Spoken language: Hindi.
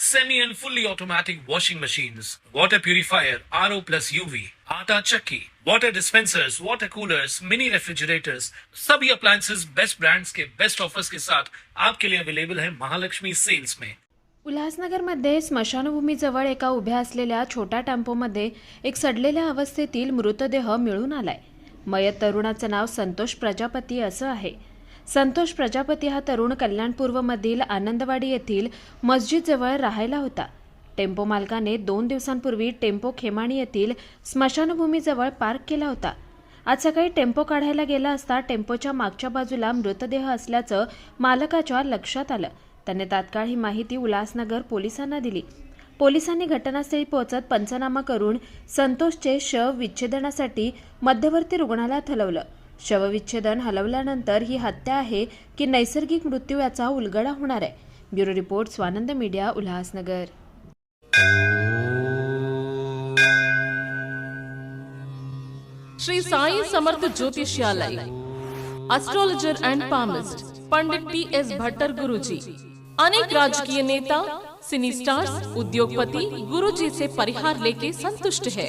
semi and fully automatic washing machines, water purifier, RO plus UV, आटा चक्की, water dispensers, water coolers, mini refrigerators, सभी appliances बेस्ट ब्रांड्स के बेस्ट ऑफर्स के साथ आपके लिए अवेलेबल है महालक्ष्मी सेल्स में। उल्हासनगरमध्ये स्मशानभूमीजवळ एका उभ्या असलेल्या छोट्या टेम्पोमध्ये एक सडलेल्या अवस्थेतील मृतदेह मिळून आलाय. मयत तरुणाचं नाव संतोष प्रजापती असं आहे. संतोष प्रजापती हा तरुण कल्याणपूर्वमधील आनंदवाडी येथील मस्जिदजवळ राहायला होता. टेम्पो मालकाने दोन दिवसांपूर्वी टेम्पो खेमाणी येथील स्मशानभूमीजवळ पार्क केला होता. आज सकाळी टेम्पो काढायला गेला असता टेम्पोच्या मागच्या बाजूला मृतदेह असल्याचं मालकाच्या लक्षात आलं. त्याने तात्काळ ही माहिती उल्हासनगर पोलिसांना दिली. पोलिसांनी घटनास्थळी पोहोचत पंचनामा करून संतोषचे शव विच्छेदनासाठी मध्यवर्ती रुग्णालयात हलवलं. शवविच्छेदन हलवल्यानंतर ही हत्या आहे की नैसर्गिक मृत्यू याचा उलगडा होणार आहे. Bureau report Swanand media Ulhasnagar. Shri Sai Samarth Jyotishalaya astrologer and palmist Pandit P S Bhattar Guruji अनेक राजकीय नेता सिनी स्टार्स उद्योगपति गुरुजी से परिहार लेके संतुष्ट है।